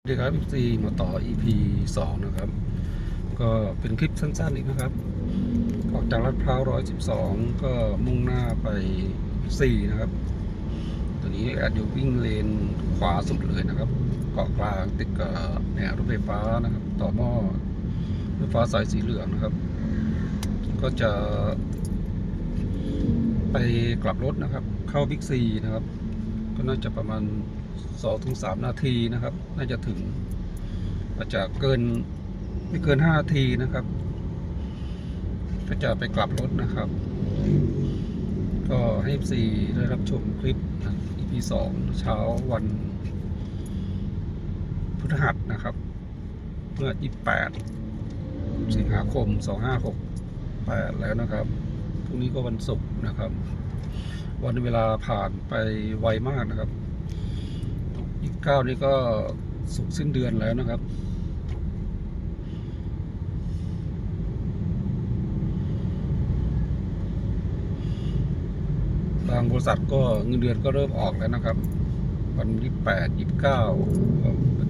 สวัสดีครับ FC มาต่อ EP 2 นะครับ ก็เป็นคลิปสั้นๆอีกนะครับ ออกจากลาดพร้าว 112 ก็มุ่งหน้าไป 4 นะครับตอนนี้แอดอยู่วิ่งเลนขวาสุดเลยนะครับ เกาะกลางติดกับแนวรถไฟฟ้านะครับ ต่อหม้อรถไฟฟ้าสายสีเหลืองนะครับ ก็จะ ไปกลับรถนะครับ เข้าบิ๊กซีนะครับ ก็น่าจะประมาณ2ถึง3นาทีนะครับ น่าจะถึงอาจจะเกินไม่เกิน5นาทีนะครับ ก็จะไปกลับรถนะครับ ก็ให้ FC ได้รับชมคลิปนะ EP 2เช้าวันพฤหัสนะครับ เมื่อ 28 สิงหาคม 2568 แล้วนะครับ พรุ่งนี้ก็วันศุกร์นะครับ วันเวลาผ่านไปไวมากนะครับ29นี่ก็สุกสิ้นเดือนแล้วนะครับ บางบริษัทก็เงินเดือนก็เริ่มออกแล้วนะครับ วันที่แปดยี่สิบเก้า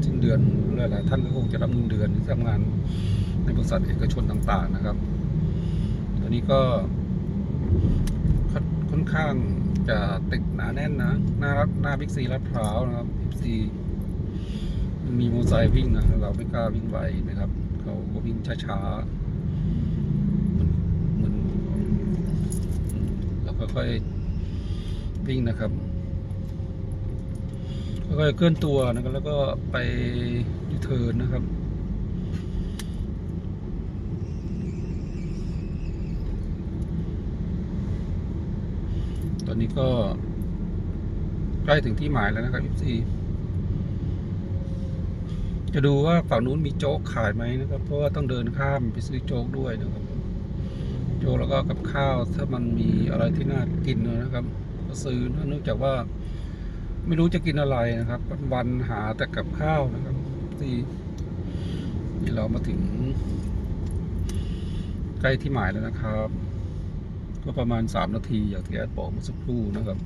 สิ้นเดือนหลายๆท่านก็คงจะรับเงินเดือนที่ทำงานในบริษัทเอกชนต่าง ๆ นะครับ ตอนนี้ก็ค่อนข้าง จะติดหนาแน่นนะ หน้ารัหน้าบิ๊กซีลาดพร้าวนะครับบิ๊กซีมีมอเตอร์ไซค์วิ่งนะเราไม่กล้าวิ่งไวนะครับ เขาก็วิ่งช้าๆเหมือนเราค่อยๆวิ่งนะครับค่อยๆเคลื่อนตัวนะครับแล้วก็ไปยูเทิร์นนะครับ อนนี้ก็ ใกล้ถึงที่หมายแล้วนะครับพี่จะดูว่าฝั่งนู้นมีโจ๊กขายไหมนะครับ เพราะว่าต้องเดินข้ามไปซื้อโจ๊กด้วยนะครับ โจ๊กแล้วก็กับข้าวถ้ามันมีอะไรที่น่ากินนะครับ ก็ซื้อนะเนื่องจากว่า ไม่รู้จะกินอะไรนะครับ วันหาแต่กับข้าวนะครับที่นี่เรามาถึง ใกล้ที่หมายแล้วนะครับ ก็ประมาณสามนาที อย่างที่แอดบอกเมื่อสักครู่นะครับ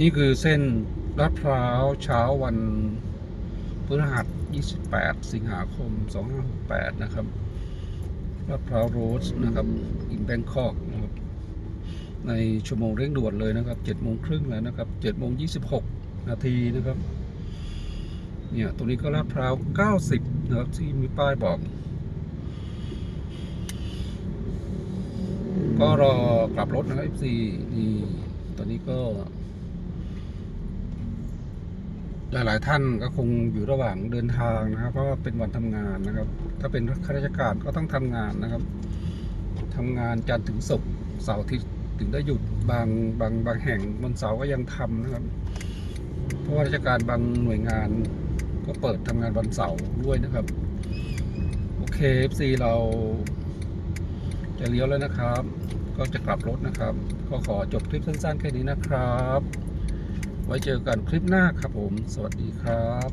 นี่คือเส้นลาดพร้าวเช้าวันพฤหัส 28 สิงหาคม 2568 นะครับลาดพร้าวโรสนะครับ อินแบงคอกนะครับ ในชั่วโมงเร่งด่วนเลยนะครับ7โมงครึ่งแล้วนะครับ7โมง26 นาทีนะครับเนี่ย ตรงนี้ก็ลาดพร้าว 90 นะครับ ที่มีป้ายบอก ก็รอกลับรถนะครับ FC นี่ตอนนี้ก็ หลายๆท่านก็คงอยู่ระหว่างเดินทางนะครับ เพราะว่าเป็นวันทำงานนะครับ ถ้าเป็นข้าราชการก็ต้องทำงานนะครับทำงานจันทร์ถึงศุกร์เสาร์อาทิตย์ถึงได้หยุดบางบางบางแห่งวันเสาร์ก็ยังทำนะครับ เพราะว่าราชการบางหน่วยงานก็เปิดทำงานวันเสาร์ด้วยนะครับ โอเค FC เรา จะเลี้ยวแล้วนะครับ ก็จะกลับรถนะครับ ก็ขอจบคลิปสั้นๆแค่นี้นะครับ ไว้เจอกันคลิปหน้าครับผม สวัสดีครับ